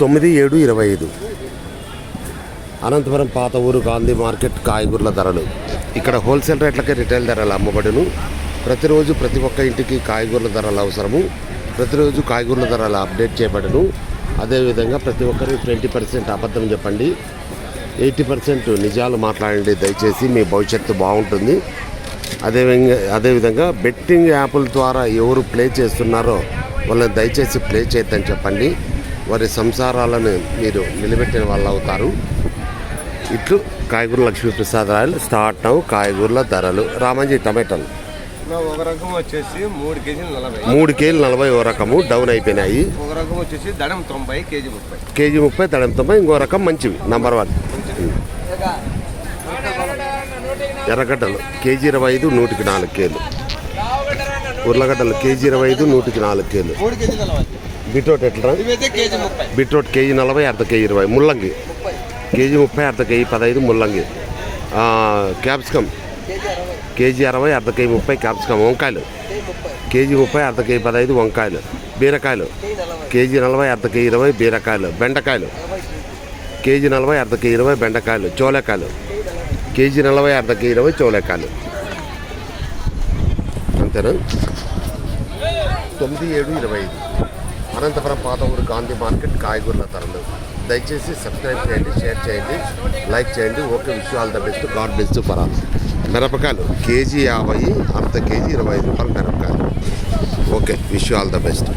తొమ్మిది ఏడు ఇరవై ఐదు. అనంతపురం పాత ఊరు గాంధీ మార్కెట్ కాయగూరల ధరలు. ఇక్కడ హోల్సేల్ రేట్లకే రిటైల్ ధరలు అమ్మబడును. ప్రతిరోజు ప్రతి ఒక్క ఇంటికి కాయగూరల ధరలు అవసరము. ప్రతిరోజు కాయగూరల ధరలు అప్డేట్ చేయబడును. అదేవిధంగా ప్రతి ఒక్కరు ట్వంటీ పర్సెంట్ అబద్ధం చెప్పండి. ఎయిటీ పర్సెంట్ నిజాలు మాట్లాడండి. దయచేసి మీ భవిష్యత్తు బాగుంటుంది. అదేవిధంగా అదేవిధంగా బెట్టింగ్ యాప్ల ద్వారా ఎవరు ప్లే చేస్తున్నారో వాళ్ళని దయచేసి ప్లే చేయొద్దని చెప్పండి. వారి సంసారాలను మీరు నిలబెట్టిన వాళ్ళు అవుతారు. ఇట్లు కాయగూర లక్ష్మీప్రసాద్ రాయలు స్టార్ట్ నవ్వు కాయగూరల ధరలు. రామంజీ టమాటాలు. ఒక రకం వచ్చేసి మూడు కేజీలు నలభై. మూడు కేజీలు నలభై ఓ రకము డౌన్ అయిపోయినాయి. ఒక రకం వచ్చేసి దడం తొంభై కేజీ ముప్పై. కేజీ ముప్పై తడం తొంభై ఇంకో రకం మంచివి. నంబర్ వన్ ఎర్రగడ్డలు. కేజీ ఇరవై ఐదు నూటికి నాలుగు కేలు ఉర్లగడ్డలు కేజీ ఇరవై ఐదు నూటికి నాలుగు కేలు బీట్రూట్ ఎట్లా బీట్రూట్ కేజీ నలభై అర్ధ కేజీ ఇరవై. ముల్లంగి. కేజీ ముప్పై అర్ధ కేజీ పదహైదు ముల్లంగి. క్యాప్సికమ్. కేజీ అరవై అర్ధ కేజీ ముప్పై క్యాప్సికమ్. వంకాయలు. కేజీ ముప్పై అర్ధ కేజీ పదహైదు వంకాయలు. బీరకాయలు. కేజీ నలభై అర్ధ కేజీ ఇరవై బీరకాయలు. బెండకాయలు. కేజీ నలభై అర్ధ కేజీ ఇరవై బెండకాయలు. చోలేకాయలు కేజీ నలభై కేజీ నలభై అర్ధ కేజీ ఇరవై చోలేకాయలు అంతేనా? తొమ్మిది ఏడు ఇరవై ఐదు. అనంతపురం పాత ఊరు గాంధీ మార్కెట్ కాయగూరల తరలు దయచేసి సబ్స్క్రైబ్ చేయండి షేర్ చేయండి లైక్ చేయండి. Okay wish all the best. God best for all మిరపకాయలు కేజీ యాభై అర్ధ కేజీ ఇరవై ఐదు రూపాయలు మిరపకాయలు. Okay wish all the best.